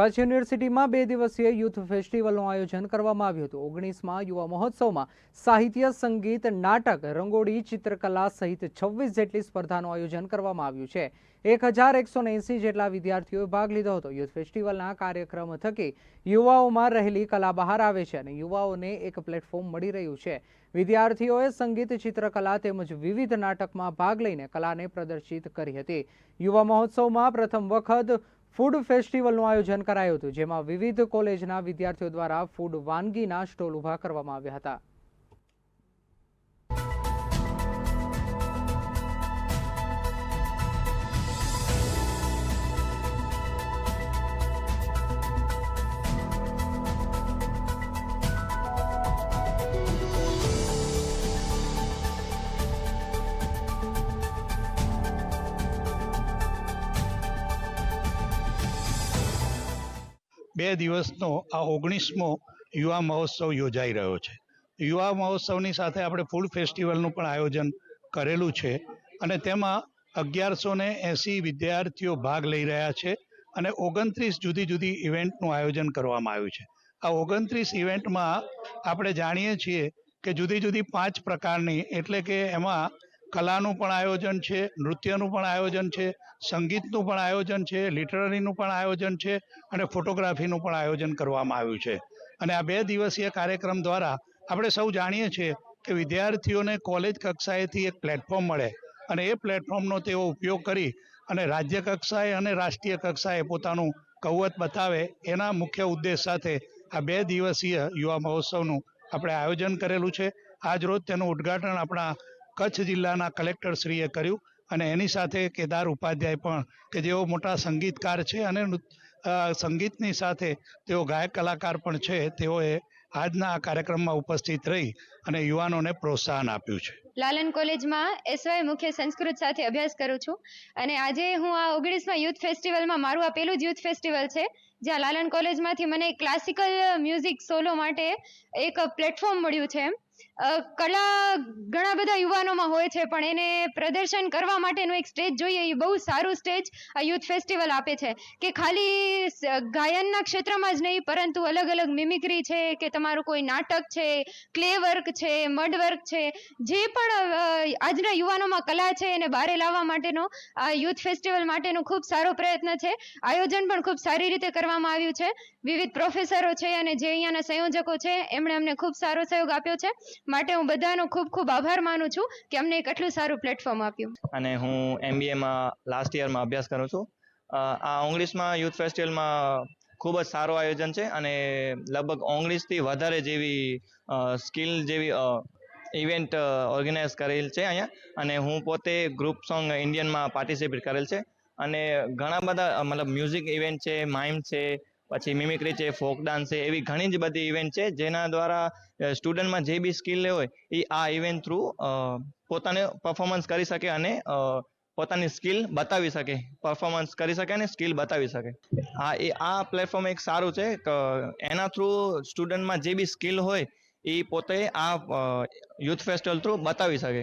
કચ્છ યુનિવર્સિટીમાં બે દિવસીય યુથ ફેસ્ટિવલનું આયોજન કરવામાં આવ્યું હતું. ઓગણીસમાં યુવા મહોત્સવમાં સાહિત્ય, સંગીત, નાટક, રંગોળી, ચિત્રકલા સહિત છવ્વીસ જેટલી સ્પર્ધાનું આયોજન કરવામાં આવ્યું છે. એક હજાર એકસો એંસી જેટલા વિદ્યાર્થીઓએ ભાગ લીધો હતો. યુથ ફેસ્ટિવલના કાર્યક્રમ થકી યુવાઓમાં રહેલી કલા બહાર આવે છે અને યુવાઓને એક પ્લેટફોર્મ મળી રહ્યું છે. વિદ્યાર્થીઓએ સંગીત, ચિત્રકલા તેમજ વિવિધ નાટકમાં ભાગ લઈને કલાને પ્રદર્શિત કરી હતી. યુવા મહોત્સવમાં પ્રથમ વખત ફૂડ ફેસ્ટિવલનું આયોજન કરાયું હતું, જેમાં વિવિધ કોલેજના વિદ્યાર્થીઓ દ્વારા ફૂડ વાનગીના સ્ટોલ ઊભા કરવામાં આવ્યા હતા. બે દિવસનો આ ઓગણીસમો યુવા મહોત્સવ યોજાઈ રહ્યો છે. યુવા મહોત્સવની સાથે આપણે ફૂડ ફેસ્ટિવલનું પણ આયોજન કરેલું છે અને તેમાં અગિયારસો ને એંસી વિદ્યાર્થીઓ ભાગ લઈ રહ્યા છે અને ઓગણત્રીસ જુદી જુદી ઇવેન્ટનું આયોજન કરવામાં આવ્યું છે. આ ઓગણત્રીસ ઇવેન્ટમાં આપણે જાણીએ છીએ કે જુદી જુદી પાંચ પ્રકારની એટલે કે એમાં કલાનું પણ આયોજન છે, નૃત્યનું પણ આયોજન છે, સંગીતનું પણ આયોજન છે, લિટરરીનું પણ આયોજન છે અને ફોટોગ્રાફીનું પણ આયોજન કરવામાં આવ્યું છે. અને આ બે દિવસીય કાર્યક્રમ દ્વારા આપણે સૌ જાણીએ છીએ કે વિદ્યાર્થીઓને કોલેજ કક્ષાએથી એક પ્લેટફોર્મ મળે અને એ પ્લેટફોર્મનો તેઓ ઉપયોગ કરી અને રાજ્ય કક્ષાએ અને રાષ્ટ્રીય કક્ષાએ પોતાનું કૌવત બતાવે એના મુખ્ય ઉદ્દેશ સાથે આ બે દિવસીય યુવા મહોત્સવનું આપણે આયોજન કરેલું છે. આજ રોજ તેનું ઉદ્ઘાટન આપણા કચ્છ જિલ્લાના કલેક્ટરશ્રીએ કર્યું અને એની સાથે કેદાર ઉપાધ્યાય પણ કે જેઓ મોટા સંગીતકાર છે અને સંગીતની સાથે તેઓ ગાયક કલાકાર પણ છે તેઓએ આજના આ કાર્યક્રમમાં ઉપસ્થિત રહી અને યુવાનોને પ્રોત્સાહન આપ્યું છે. લાલન કોલેજમાં એસવાય મુખ્ય સંસ્કૃત સાથે અભ્યાસ કરું છું અને આજે હું આ ઓગણીસમાં યુથ ફેસ્ટિવલમાં મારું આ પહેલું જ યુથ ફેસ્ટિવલ છે જ્યાં લાલન કોલેજમાંથી મને ક્લાસિકલ મ્યુઝિક સોલો માટે એક પ્લેટફોર્મ મળ્યું છે અ, કલા ઘણા બધા યુવાનોમાં હોય છે, પણ એને પ્રદર્શન કરવા માટેનું એક સ્ટેજ જોઈએ, એ બહુ સારું સ્ટેજ આ યુથ ફેસ્ટિવલ આપે છે. કે ખાલી ગાયનના ક્ષેત્રમાં જ નહીં, પરંતુ અલગ અલગ મિમિક્રી છે, કે તમારું કોઈ નાટક છે ક્લે વર્ક છે મડ વર્ક છે, જે પણ આજના યુવાનોમાં કલા છે, એને બહારે લાવવા માટેનો, આ યુથ ફેસ્ટિવલ માટેનો ખૂબ સારો પ્રયત્ન છે. આયોજન પણ ખૂબ સારી રીતે કરવામાં આવ્યું છે. વિવિધ પ્રોફેસરો છે અને જે અહીંયાના સંયોજકો છે, એમણે અમને ખૂબ સારો સહયોગ આપ્યો છે. માટે હું બધાનો ખૂબ ખૂબ આભાર માનું છું કે અમને એક આટલું સારું પ્લેટફોર્મ આપ્યું. અને હું એમબીએમાં લાસ્ટ યરમાં અભ્યાસ કરું છું. આ ઓગણીસમાં યુથ ફેસ્ટિવલમાં ખૂબ જ સારું આયોજન છે અને લગભગ ઓગણીસથી વધારે જેવી સ્કિલ જેવી ઇવેન્ટ ઓર્ગેનાઇઝ કરેલ છે અહીંયા. અને હું પોતે ગ્રુપ સોંગ ઇન્ડિયનમાં પાર્ટિસિપેટ કરેલ છે. અને ઘણા બધા મતલબ મ્યુઝિક ઇવેન્ટ છે માઇમ છે પછી મિમિક્રી છે ફોક ડાન્સ છે, એવી ઘણી જ બધી ઇવેન્ટ છે, જેના દ્વારા સ્ટુડન્ટમાં જે બી સ્કિલ હોય, એ આ ઇવેન્ટ થ્રુ પોતાને પરફોર્મન્સ કરી શકે અને પોતાની સ્કિલ બતાવી શકે પરફોર્મન્સ કરી શકે અને સ્કિલ બતાવી શકે. હા એ, આ પ્લેટફોર્મ એક સારું છે એના થ્રુ સ્ટુડન્ટમાં જે બી સ્કિલ હોય, એ પોતે આ યુથ ફેસ્ટિવલ થ્રુ બતાવી શકે.